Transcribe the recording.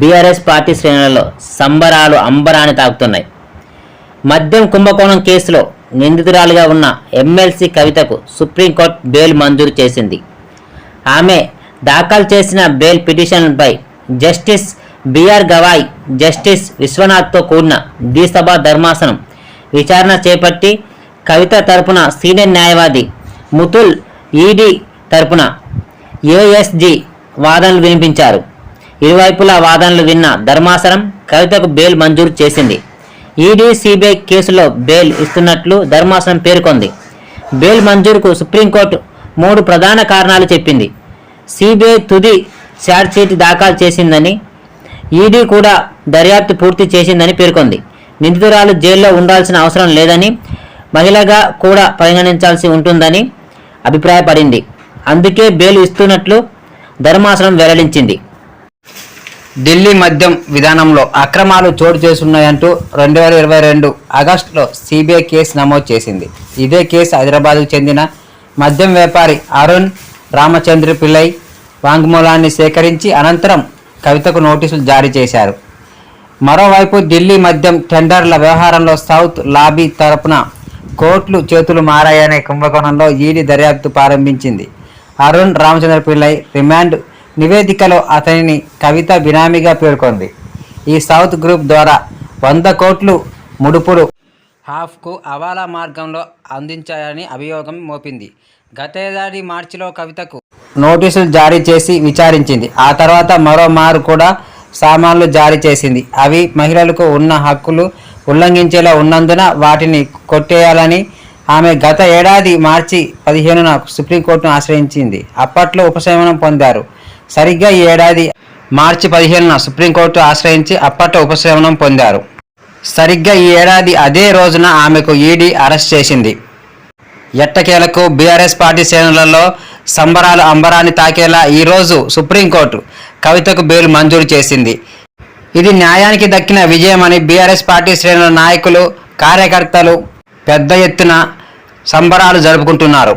BRS party శ్రేణులలో సంబరాలు అంబరాన్ని తాకుతున్నాయి. మద్యం కుంభకోణం కేసులో నిందితురాలుగా ఉన్న ఎమ్మెల్సీ కవితకు సుప్రీంకోర్టు బెయిల్ మంజూరు చేసింది. ఆమె దాఖలు చేసిన బెయిల్ పిటిషన్పై justice B R Gavai justice విశ్వనాథ్తో కూడిన ద్విసభ ధర్మాసనం విచారణ చేపట్టి కవిత తరపున సీనియర్ న్యాయవాది ముతుల్ ఈడీ తరపున ఏఎస్జి వాదనలు వినిపించారు. ఇరువైపులా వాదనలు విన్న ధర్మాసనం కవితకు బెయిల్ మంజూరు చేసింది. ఈడీ సిబిఐ కేసులో బెయిల్ ఇస్తున్నట్లు ధర్మాసనం పేర్కొంది. బెయిల్ మంజూరుకు సుప్రీంకోర్టు మూడు ప్రధాన కారణాలు చెప్పింది. సిబిఐ తుది ఛార్జ్షీట్ దాఖలు చేసిందని ఈడీ కూడా దర్యాప్తు పూర్తి చేసిందని పేర్కొంది. నిందితురాలు జైల్లో ఉండాల్సిన అవసరం లేదని మహిళగా కూడా పరిగణించాల్సి ఉంటుందని అభిప్రాయపడింది. అందుకే బెయిల్ ఇస్తున్నట్లు ధర్మాసనం వెల్లడించింది. ఢిల్లీ మద్యం విధానంలో అక్రమాలు చోటు చేసున్నాయంటూ రెండు వేల ఇరవై రెండు ఆగస్టులో సిబిఐ కేసు నమోదు చేసింది. ఇదే కేసు హైదరాబాద్కు చెందిన మద్యం వ్యాపారి అరుణ్ రామచంద్ర పిల్లై వాంగ్మూలాన్ని సేకరించి అనంతరం కవితకు నోటీసులు జారీ చేశారు. మరోవైపు ఢిల్లీ మద్యం టెండర్ల వ్యవహారంలో సౌత్ లాబీ తరపున కోట్లు చేతులు మారాయనే కుంభకోణంలో ఈడీ దర్యాప్తు ప్రారంభించింది. అరుణ్ రామచంద్ర పిల్లై రిమాండ్ నివేదికలో అతనిని కవిత బినామీగా పేర్కొంది. ఈ సౌత్ గ్రూప్ ద్వారా వంద కోట్లు ముడుపులు హాఫ్కు అవాలా మార్గంలో అందించాయని అభియోగం మోపింది. గతేడాది మార్చిలో కవితకు నోటీసులు జారీ చేసి విచారించింది. ఆ తర్వాత మరో మారు కూడా సామాన్లు జారీ చేసింది. అవి మహిళలకు ఉన్న హక్కులు ఉల్లంఘించేలా ఉన్నందున వాటిని కొట్టేయాలని ఆమె గత ఏడాది మార్చి పదిహేనున సుప్రీంకోర్టును ఆశ్రయించింది. అప్పట్లో ఉపశమనం పొందారు. సరిగ్గా ఈ ఏడాది మార్చి పదిహేనున సుప్రీంకోర్టు ఆశ్రయించి అప్పట్లో ఉపశమనం పొందారు. సరిగ్గా ఈ ఏడాది అదే రోజున ఆమెకు ఈడీ అరెస్ట్ చేసింది. ఎట్టకేలకు బీఆర్ఎస్ పార్టీ శ్రేణులలో సంబరాలు అంబరాన్ని తాకేలా ఈరోజు సుప్రీంకోర్టు కవితకు బెయిల్ మంజూరు చేసింది. ఇది న్యాయానికి దక్కిన విజయమని బీఆర్ఎస్ పార్టీ శ్రేణుల నాయకులు కార్యకర్తలు పెద్ద ఎత్తున సంబరాలు జరుపుకుంటున్నారు.